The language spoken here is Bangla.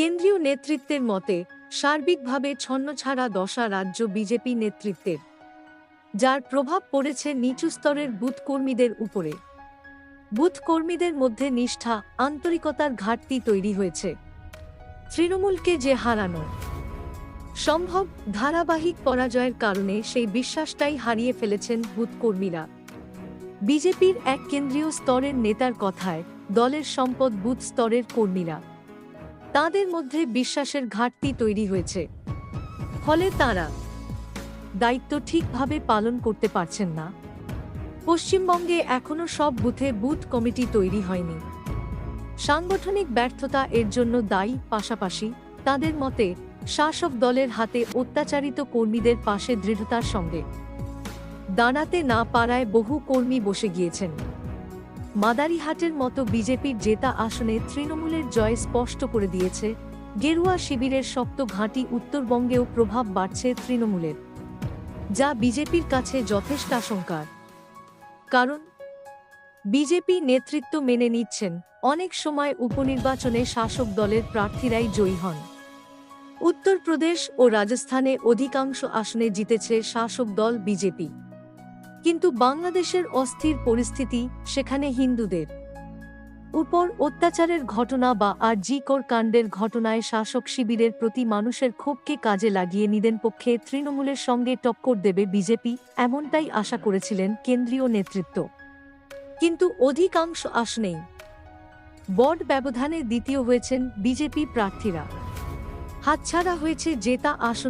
কেন্দ্রীয় নেতৃত্বের মতে, সার্বিকভাবে ছন্নছাড়া দশা রাজ্য বিজেপি নেতৃত্বের, যার প্রভাব পড়েছে নিচু স্তরের বুথ কর্মীদের উপরে। বুথ কর্মীদের মধ্যে নিষ্ঠা, আন্তরিকতার ঘাটতি তৈরি হয়েছে। তৃণমূলকে যে হারানো, সম্ভব ধারাবাহিক পরাজয়ের কারণে সেই বিশ্বাসটাই হারিয়ে ফেলেছেন বুথ কর্মীরা বিজেপির এক কেন্দ্রীয় স্তরের নেতার কথায়, দলের সম্পদ বুথ স্তরের কর্মীরা। তাদের মধ্যে বিশ্বাসের ঘাটতি তৈরি হয়েছে। ফলে তারা দায়িত্ব ঠিকভাবে পালন করতে পারছেন না। পশ্চিমবঙ্গে এখনও সব বুথে বুথ কমিটি তৈরি হয়নি। সাংগঠনিক ব্যর্থতা এর জন্য দায়ী পাশাপাশি তাদের মতে শাসক দলের হাতে অত্যাচারিত কর্মীদের পাশে দৃঢ়তার সঙ্গে। দাঁড়াতে না পারায় বহু কর্মী বসে গিয়েছেন। মাদারিহাটের মতো বিজেপির জেতা আসনে তৃণমূলের জয় স্পষ্ট করে দিয়েছে। গেরুয়া শিবিরের শক্ত ঘাঁটি উত্তরবঙ্গেও প্রভাব বাড়ছে তৃণমূলের, যা বিজেপির কাছে যথেষ্ট আশঙ্কার। কারণ, বিজেপি নেতৃত্ব মেনে নিচ্ছেন, অনেক সময় উপনির্বাচনে শাসক দলের প্রার্থীরাই জয়ী হন। উত্তরপ্রদেশ ও রাজস্থানে অধিকাংশ আসনে জিতেছে শাসক দল বিজেপি। কিন্তু বাংলাদেশের অস্থির পরিস্থিতি সেখানে হিন্দুদের উপর অত্যাচারের ঘটনা বা আর জিকর কাণ্ডের ঘটনায় শাসক শিবিরের প্রতি মানুষের ক্ষোভকে কাজে লাগিয়ে নিদেন পক্ষে তৃণমূলের সঙ্গে টক্কর দেবে বিজেপি, এমনটাই আশা করেছিলেন কেন্দ্রীয় নেতৃত্ব। কিন্তু অধিকাংশ আসনেই বড় ব্যবধানে দ্বিতীয় হয়েছেন বিজেপি প্রার্থীরা। হাতছাড়া হয়েছে জেতা আসন